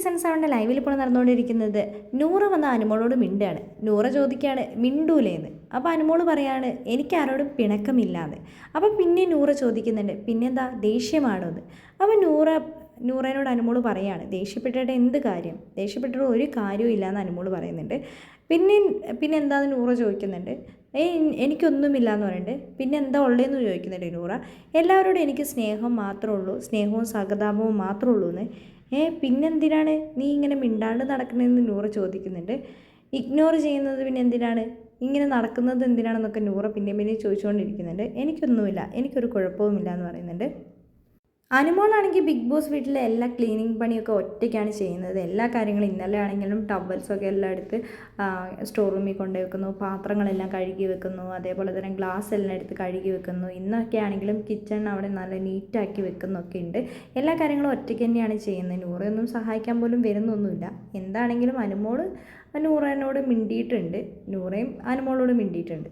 Season സെവന്റെ ലൈവിൽ ഇപ്പോൾ നടന്നുകൊണ്ടിരിക്കുന്നത് നൂറ വന്ന അനുമോളോട് മിണ്ടാണ്. നൂറ ചോദിക്കുകയാണ് മിണ്ടൂലേന്ന്. അപ്പോൾ അനുമോൾ പറയാണ് എനിക്ക് ആരോടും പിണക്കമില്ലാന്ന്. അപ്പോൾ പിന്നെ നൂറ ചോദിക്കുന്നുണ്ട് പിന്നെന്താ ദേഷ്യമാണോ എന്ന് അപ്പോൾ നൂറ നൂറേനോട് അനുമോൾ പറയാണ് ദേഷ്യപ്പെട്ടിട്ട് എന്ത് കാര്യം? ദേഷ്യപ്പെട്ടിട്ട് ഒരു കാര്യവും ഇല്ലയെന്ന് അനുമോൾ പറയുന്നുണ്ട്. പിന്നെ പിന്നെ എന്താന്ന് നൂറ ചോദിക്കുന്നുണ്ട് ഏയ് എനിക്കൊന്നുമില്ല എന്ന് പറയുന്നുണ്ട്. പിന്നെ എന്താ ഉള്ളതെന്ന് ചോദിക്കുന്നുണ്ട് നൂറ. എല്ലാവരോടും എനിക്ക് സ്നേഹം മാത്രമേ ഉള്ളൂ സ്നേഹവും സഹതാപവും മാത്രമേ ഉള്ളൂ എന്ന് ഏ പിന്നെന്തിനാണ് നീ ഇങ്ങനെ മിണ്ടാണ്ട് നടക്കണതെന്ന് നൂറ ചോദിക്കുന്നുണ്ട്. ഇഗ്നോർ ചെയ്യുന്നത് പിന്നെ എന്തിനാണ് ഇങ്ങനെ നടക്കുന്നത് എന്തിനാണെന്നൊക്കെ നൂറ പിന്നെയും പിന്നെയും ചോദിച്ചുകൊണ്ടിരിക്കുന്നുണ്ട്. എനിക്കൊന്നുമില്ല. എനിക്കൊരു കുഴപ്പവുമില്ല എന്ന് പറയുന്നുണ്ട്. അനുമോളാണെങ്കിൽ ബിഗ് ബോസ് വീട്ടിലെ എല്ലാ ക്ലീനിങ് പണിയൊക്കെ ഒറ്റയ്ക്കാണ് ചെയ്യുന്നത്. എല്ലാ കാര്യങ്ങളും ഇന്നലെ ആണെങ്കിലും ടവൽസൊക്കെ എല്ലാം എടുത്ത് സ്റ്റോർ റൂമിൽ കൊണ്ടുപോയി വെക്കുന്നു. പാത്രങ്ങളെല്ലാം കഴുകി വെക്കുന്നു. അതേപോലെ തന്നെ ഗ്ലാസ് എല്ലാം എടുത്ത് കഴുകി വെക്കുന്നു. ഇന്നൊക്കെ ആണെങ്കിലും കിച്ചൺ അവിടെ നല്ല നീറ്റാക്കി വെക്കുന്നൊക്കെ ഉണ്ട്. എല്ലാ കാര്യങ്ങളും ഒറ്റയ്ക്ക് തന്നെയാണ് ചെയ്യുന്നത്. നൂറയൊന്നും സഹായിക്കാൻ പോലും വരുന്നൊന്നുമില്ല. എന്താണെങ്കിലും അനുമോൾ നൂറേനോട് മിണ്ടിയിട്ടുണ്ട്. നൂറയും അനുമോളോട് മിണ്ടിയിട്ടുണ്ട്.